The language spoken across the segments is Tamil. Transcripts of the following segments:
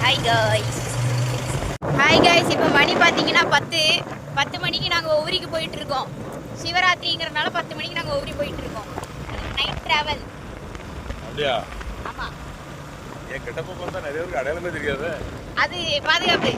ஹாய் காய்ஸ் ஹாய் காய்ஸ் இப்போ மணி பார்த்தீங்கன்னா பத்து. பத்து மணிக்கு நாங்கள் ஒவ்வொருக்கு போயிட்டு இருக்கோம் சிவராத்திரிங்கிறனால பத்து மணிக்கு நாங்கள் ஒவ்வொரு போயிட்டு இருக்கோம் நைட் ட்ராவல் அப்படியா? ஆமாம் என் கெட்டப்ப பார்த்தா நிறைய பேருக்கு அடையாளமே தெரியாது. அது பாதுகாப்பு.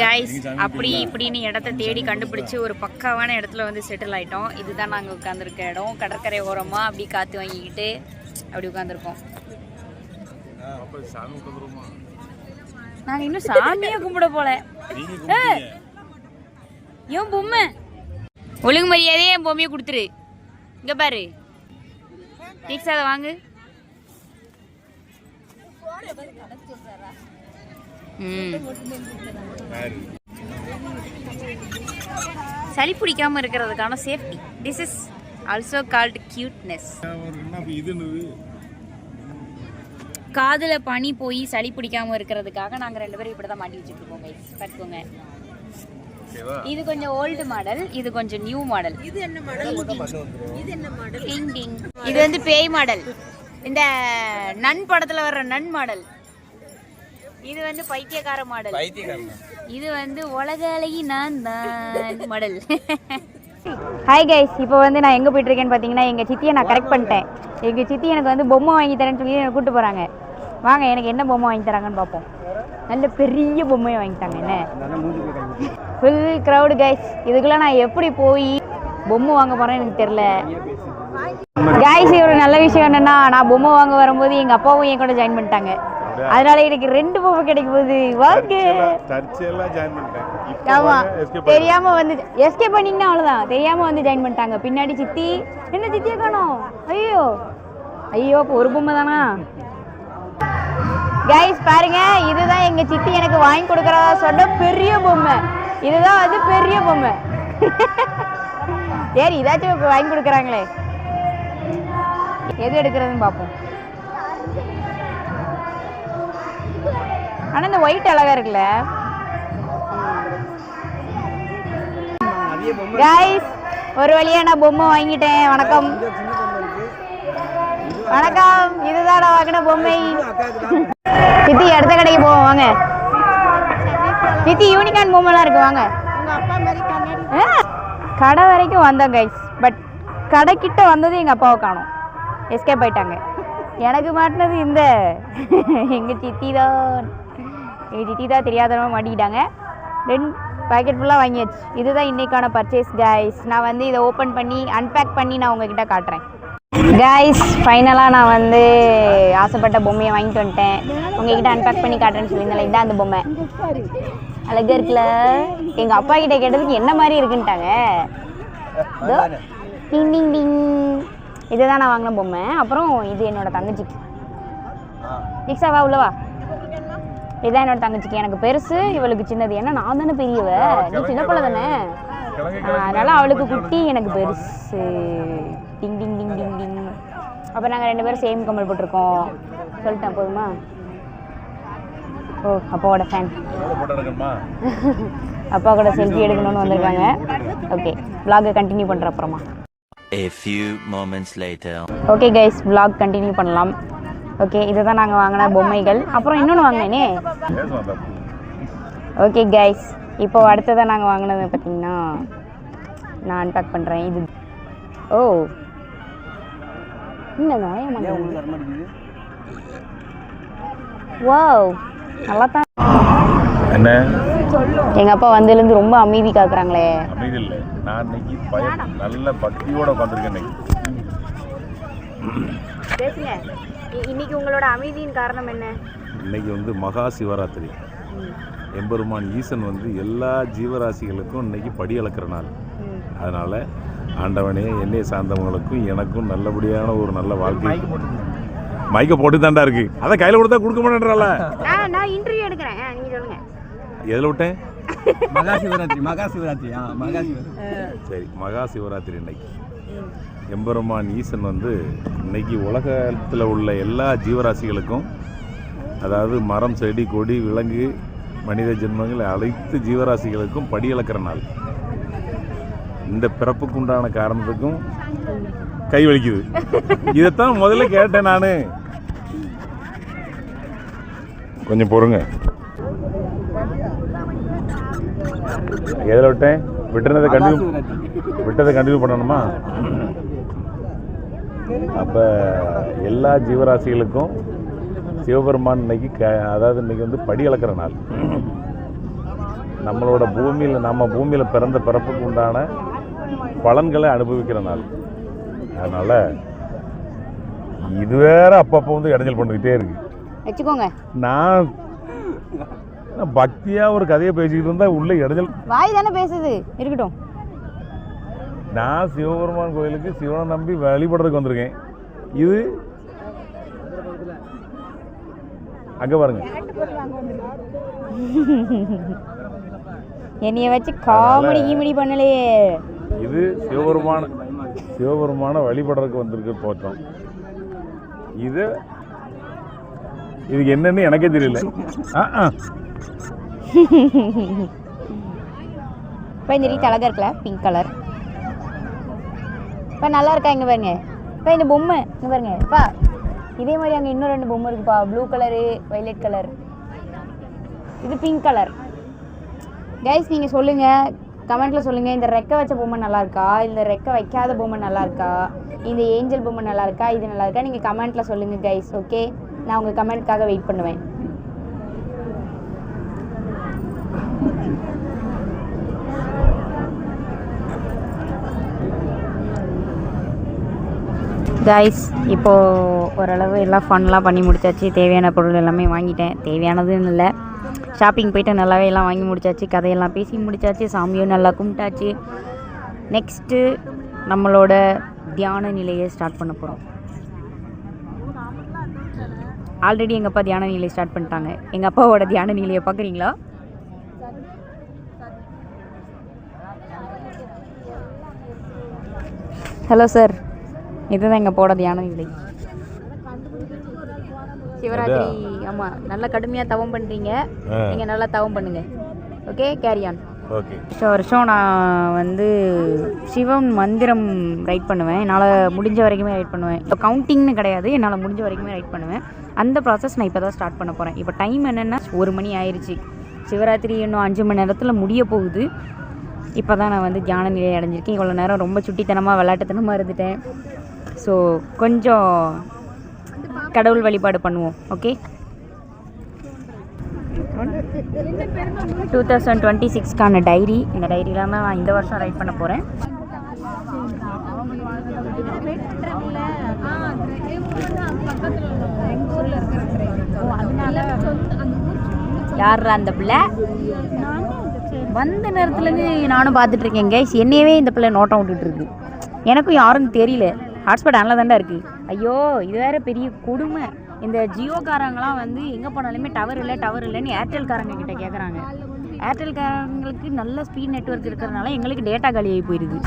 கைஸ் அப்படி இப்படின்னு இடத்த தேடி கண்டுபிடிச்சு ஒரு பக்காவான இடத்துல வந்து செட்டில் ஆயிட்டோம். இதுதான் நாங்கள் உட்காந்துருக்க இடம். கடற்கரை ஓரமாக அப்படி காற்று வாங்கிக்கிட்டு அப்படி உட்காந்துருக்கோம் நாங்கள் இன்னும் சாமியே கும்பிட போல. ஏன் பொம்மை? ஒழுங்கு மரியாதையே என் பொம்மையை கொடுத்துரு. இங்க பாரு. டீக்ஸ் அதை வாங்கு. சளி பிடிக்காம இருக்கிறதுக்கான safety this is also called cuteness காதுல பனி போய் சளி பிடிக்காம இருக்கிறதுக்காக நாங்க ரெண்டு பேரும் இப்படி தான் மாட்டி வச்சுட்டு இருக்கோம் கைஸ் பார்த்துக்கோங்க ஓகேவா இது கொஞ்சம் ஓல்டு மாடல் இது கொஞ்சம் நியூ மாடல் இது என்ன மாடல் இது என்ன மாடல் இது வந்து பேய் மாடல் இந்த நன் படத்துல வர்ற நன் மாடல். இது வந்து பைத்தியக்கார மாடல். இது வந்து உலக அழகி நான் தான் மாடல். ஹாய் கைஸ் இப்போ வந்து நான் எங்கே போயிட்டு இருக்கேன்னு பார்த்தீங்கன்னா எங்கள் சித்தியை நான் கரெக்ட் பண்ணிட்டேன். எங்கள் சித்தி எனக்கு வந்து பொம்மை வாங்கி தரேன்னு சொல்லி என்னை கூப்பிட்டு போகிறாங்க வாங்க எனக்கு என்ன பொம்மை வாங்கி தராங்கன்னு பார்ப்போம். நல்ல பெரிய பொம்மையை வாங்கிட்டாங்க என்ன? ஃபுல் க்ரௌடு கைஸ் இதுக்குள்ள நான் எப்படி போய் பொம்மை வாங்க போறேன்னு எனக்கு தெரியல. கைஸ் ஒரு நல்ல விஷயம் என்னன்னா நான் பொம்மை வாங்க வரும்போது எங்க அப்பாவும் என் கூட ஜாயின் பண்ணிட்டாங்க. அதனால எனக்கு ரெண்டு பொம்மை கிடைக்கும் போது வாங்க ஆமா தெரியாம வந்து எஸ்கே பண்ணீங்கன்னா அவ்வளவுதான். தெரியாம வந்து ஜாயின் பண்ணிட்டாங்க. பின்னாடி சித்தி. என்ன சித்தியை காணோம்? ஐயோ. ஐயோ ஒரு பொம்மை தானா? கைஸ் பாருங்க இதுதான் எங்க சித்தி எனக்கு வாங்கி கொடுக்கறதா சொன்ன பெரிய பொம்மை. இதுதான் வந்து பெரிய பொம்மை. சரி இதாச்சும் வாங்கி கொடுக்குறாங்களே. எது எடுக்கிறதுன்னு பார்ப்போம். ஆனா இந்த ஒயிட் அழகா இருக்குல்ல? கைஸ் ஒரு வழியா நான் பொம்மை வாங்கிட்டேன். வணக்கம். வணக்கம். இதுதான் நான் வாங்கின பொம்மை. சித்தி அடுத்த கடைக்கு போவோம். வாங்க. சித்தி யூனிகான் பொம்மைலாம் இருக்கு. வாங்க. கடை வரைக்கும் வந்தோம் கைஸ் பட் கடைக்கிட்ட வந்தது எங்கள் அப்பாவை காணோம். எஸ்கேப் ஆயிட்டாங்க. எனக்கு மாட்டினது இந்த. எங்கள் சித்தி தான். எங்கள் சித்தி தான் தெரியாதவங்க மாட்டிக்கிட்டாங்க. ரெண்டு பேக்கெட் ஃபுல்லாக வாங்கியாச்சு. இதுதான் இன்னைக்கான பர்ச்சேஸ் கைஸ் நான் வந்து இதை ஓப்பன் பண்ணி அன்பேக் பண்ணி நான் உங்ககிட்ட காட்டுறேன். கைஸ் ஃபைனலாக நான் வந்து ஆசைப்பட்ட பொம்மையை வாங்கிட்டு வந்துட்டேன். உங்ககிட்ட அன்பேக் பண்ணி காட்டுறேன்னு சொல்லியிருந்தேன் இதான் அந்த பொம்மை. அழகா இருக்குல்ல? எங்கள் அப்பா கிட்ட கேட்டதுக்கு என்ன மாதிரி இருக்குன்ட்டாங்க? டிங் டிங் டிங். இதுதான் நான் வாங்கின பொம்மை. அப்புறம் இது என்னோட தங்கச்சிக்கு. தீக்ஷா வா. உள்ளவா இதுதான் என்னோட தங்கச்சிக்கு. எனக்கு பெருசு இவளுக்கு சின்னது. ஏன்னா நான் தானே பெரியவ. நீ சின்ன பிள்ளை தானே அதனால அவளுக்கு குட்டி எனக்கு பெருசு. டிங் டிங் டிங் டிங் டிங். அப்போ நாங்கள் ரெண்டு பேரும் சேம் கம்மல் போட்டிருக்கோம். சொல்லிட்டேன் போதுமா? ஓ அப்பாவோட ஃபேன் அப்பா கூட செல்ஃபி எடுக்கணும்னு வந்திருக்காங்க. ஓகே vlog கண்டினியூ பண்ணுற அப்புறமா. A few moments later. Okay guys vlog continue பண்ணலாம். ஓகே இதை தான் நாங்கள் வாங்கின பொம்மைகள். அப்புறம் இன்னொன்று வாங்கினேனே? ஓகே கைஸ் இப்போ அடுத்ததாக நாங்கள் வாங்கினது பார்த்தீங்கன்னா நான் அன்பேக் பண்ணுறேன் இது ஓ என்ன வாவ் நல்லா தான் என்ன எங்கள் அப்பா வந்ததுலேருந்து ரொம்ப அமைதி காக்குறாங்களே. அமைதி இல்லை. நான் இன்னைக்கு பயம் நல்ல பக்தியோட உட்காந்துருக்கேன் இன்னைக்கு. பேசுங்க. இன்னைக்கு உங்களோட அமைதியின் காரணம் என்ன? இன்னைக்கு வந்து மகா சிவராத்திரி. எம்பெருமான் ஈசன் வந்து எல்லா ஜீவராசிகளுக்கும் இன்னைக்கு படி அளக்கிற நாள். அதனால் ஆண்டவனே என்னை சார்ந்தவங்களுக்கும் எனக்கும் நல்லபடியான ஒரு நல்ல வாழ்க்கை. மைக்க போட்டு தாண்டா இருக்கு. அதை கையில் கொடுத்தா கொடுக்க மாட்டேன்றால நான் நான் இன்டர்வியூ எடுக்கிறேன். நீங்கள் சொல்லுங்கள் எதில் விட்டேன்? மகா சிவராத்திரி மகா சிவராத்திரி ஆ. மகா சிவராத்திரி சரி மகா சிவராத்திரி இன்னைக்கு. எம்பெருமான் ஈசன் வந்து இன்னைக்கு உலகத்தில் உள்ள எல்லா ஜீவராசிகளுக்கும் அதாவது மரம் செடி கொடி விலங்கு மனித ஜென்மங்கள் அனைத்து ஜீவராசிகளுக்கும் படி நாள். இந்த பிறப்புக்கு உண்டான காரணத்துக்கும் கை வலிக்குது. இதைத்தான் முதல்ல கேட்டேன் நான். கொஞ்சம் பொறுங்க. எதில் விட்டேன்? விட்டுறதை மகா கண்டினியூ விட்டதை கண்டினியூ பண்ணணுமா? அப்போ எல்லா ஜீவராசிகளுக்கும் சிவபெருமான் இன்னைக்கு க அதாவது இன்னைக்கு வந்து படி அளக்கிற நாள். நம்மளோட பூமியில் நம்ம பூமியில் பிறந்த பிறப்புக்கு உண்டான பலன்களை அனுபவிக்கிற நாள். அதனால் இது வேற அப்பப்போ வந்து இடைஞ்சல் பண்ணிக்கிட்டே இருக்கு. நான் பக்தியாக ஒரு கதையை பேசிக்கிட்டு இருந்தால் உள்ள இடைஞ்சல். வாய் தானே பேசுது? இருக்கட்டும். நான் சிவபெருமான் கோயிலுக்கு சிவனை நம்பி வழிபடுறதுக்கு வந்திருக்கேன். இது அங்க பாருங்க. என்னைய வச்சு காமெடி கீமெடி பண்ணலையே. இது சிவபெருமான சிவபெருமான வழிபடுறதுக்கு வந்திருக்க தோற்றம். இது இதுக்கு என்னன்னு எனக்கே தெரியல. ஆ ஆ. இப்போ இந்த ரீத் அழகாக இருக்குல்ல? பிங்க் கலர் இப்போ நல்லா இருக்கா இங்கே பாருங்க. இப்போ இந்த பொம்மை. இங்கே பாருங்க. அப்பா இதே மாதிரி அங்கே இன்னும் ரெண்டு பொம்மை இருக்குப்பா. ப்ளூ கலரு வைலட் கலர் இது பிங்க் கலர் கைஸ் நீங்கள் சொல்லுங்கள் கமெண்ட்டில் சொல்லுங்கள் இந்த ரெக்கை வச்ச பொம்மை நல்லா இருக்கா? இந்த ரெக்கை வைக்காத பொம்மை நல்லா இருக்கா? இந்த ஏஞ்சல் பொம்மை நல்லா இருக்கா? இது நல்லா இருக்கா? நீங்கள் கமெண்ட்டில் சொல்லுங்கள் கைஸ் ஓகே நான் உங்கள் கமெண்ட்காக வெயிட் பண்ணுவேன். கைஸ் இப்போது ஓரளவு எல்லாம் ஃபன்லாம் பண்ணி முடிச்சாச்சு. தேவையான பொருள் எல்லாமே வாங்கிட்டேன். தேவையானதுன்னு இல்லை. ஷாப்பிங் போயிட்டு நல்லாவே எல்லாம் வாங்கி முடிச்சாச்சு. கதையெல்லாம் பேசி முடிச்சாச்சு. சாமியும் நல்லா கும்பிட்டாச்சு. நெக்ஸ்ட்டு நம்மளோட தியான நிலையை ஸ்டார்ட் பண்ண போகிறோம் ஆல்ரெடி எங்கள் அப்பா தியான நிலையை ஸ்டார்ட் பண்ணிட்டாங்க. எங்கள் அப்பாவோட தியான நிலையை பார்க்குறீங்களா ஹலோ சார் இதுதான் எங்கள் போட தியான நிலை சிவராத்திரி ஆமாம் நல்லா கடுமையாக தவம் பண்ணுறீங்க. நீங்கள் நல்லா தவம் பண்ணுங்க. ஓகே? Carry on okay. வருஷம் வருஷம் நான் வந்து சிவம் மந்திரம் ரைட் பண்ணுவேன். என்னால் முடிஞ்ச வரைக்குமே ரைட் பண்ணுவேன். இப்போ கவுண்டிங்னு கிடையாது. என்னால் முடிஞ்ச வரைக்குமே ரைட் பண்ணுவேன். அந்த ப்ராசஸ் நான் இப்போ தான் ஸ்டார்ட் பண்ண போகிறேன் இப்போ டைம் என்னென்னா ஒரு மணி ஆயிடுச்சு சிவராத்திரி இன்னும் அஞ்சு மணி நேரத்தில் முடிய போகுது. இப்போ தான் நான் வந்து தியான நிலையை அடைஞ்சிருக்கேன். இவ்வளோ நேரம் ரொம்ப சுட்டித்தனமாக விளையாட்டுத்தனமாக இருந்துட்டேன். ஸோ கொஞ்சம் கடவுள் வழிபாடு பண்ணுவோம் ஓகே டூ தௌசண்ட் டுவெண்ட்டி சிக்ஸ்க்கான டைரி இந்த டைரியில் தான் நான் இந்த வருஷம் ரைட் பண்ண போகிறேன் யார் அந்த பிள்ளை? வந்த நேரத்துலேருந்து நானும் பார்த்துட்டு இருக்கேன் கைஸ் என்னையவே இந்த பிள்ளை நோட்டம் விட்டுட்டு இருக்கு. எனக்கும் யாருன்னு தெரியல. ஹாட்ஸ்பாட் ஆனில் தாண்டா இருக்குது ஐயோ இது வேறு பெரிய கொடுமை. இந்த ஜியோக்காரங்களாம் வந்து எங்கே போனாலுமே டவர் இல்லை டவர் இல்லைன்னு ஏர்டெல்காரங்க கிட்டே கேட்குறாங்க ஏர்டெல்காரங்களுக்கு நல்ல ஸ்பீட் நெட்வொர்க் இருக்கிறதுனால எங்களுக்கு டேட்டா காலியாகி போயிடுது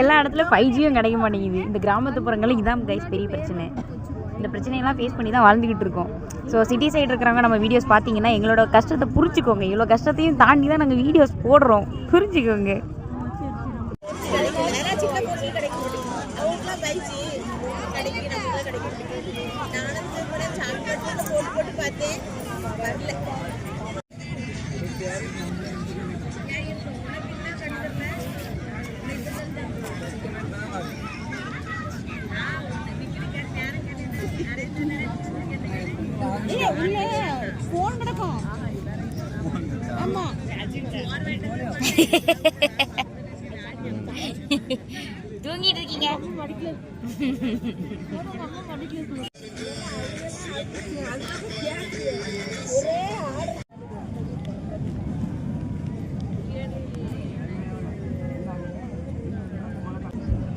எல்லா இடத்துலையும் ஃபைவ் ஜியும் கிடைக்க மாட்டேங்குது. இந்த கிராமத்துப்புறங்களில் இதான் கைஸ் பெரிய பிரச்சனை. இந்த பிரச்சனையெல்லாம் ஃபேஸ் பண்ணி தான் வாழ்ந்துக்கிட்டு இருக்கோம். ஸோ சிட்டி சைடு இருக்கிறவங்க நம்ம வீடியோஸ் பார்த்தீங்கன்னா எங்களோட கஷ்டத்தை புரிஞ்சுக்கோங்க. இவ்வளோ கஷ்டத்தையும் தாண்டி தான் நாங்கள் வீடியோஸ் போடுறோம். புரிஞ்சுக்கோங்க. கிடைக்கும் போட்டு போட்டு பார்த்தேன். வரல. ஏய், உள்ள phone கிடக்கும். தூங்கிட்டு இருக்கீங்க.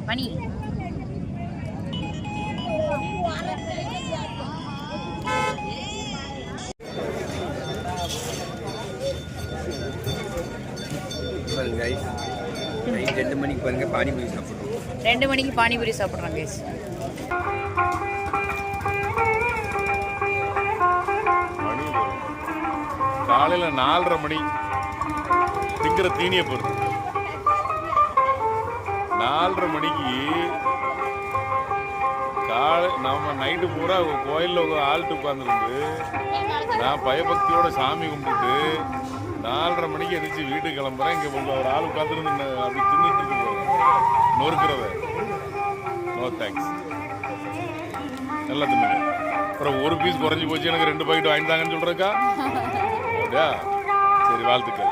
மணி. மணிக்கு பாருங்க பானிபூரி சாப்பிடுறோம். ரெண்டு மணிக்கு பானிபூரி சாப்பிட்றோம் கைஸ் காலையில் நாலரை மணி திங்கிற தீனியை பொறுத்து. நாலரை மணிக்கு ஆள் நம்ம நைட்டு பூரா கோயிலில் ஒரு ஆள்ட்டு உட்காந்துருந்து நான் பயபக்தியோட சாமி கும்பிட்டுட்டு நாலரை மணிக்கு எந்திரிச்சு வீட்டுக்கு கிளம்புறேன். இங்கே கொஞ்சம் ஒரு ஆள் உட்காந்துருந்து அப்படி தின்னுட்டு இருக்கு நொறுக்கிறத. நோ தேங்க்ஸ் நல்லா தின்னுங்க. அப்புறம் ஒரு பீஸ் குறைஞ்சி போச்சு எனக்கு ரெண்டு பாக்கெட் வாங்கிட்டாங்கன்னு சொல்கிறக்கா அப்படியா? சரி வாழ்த்துக்கள்.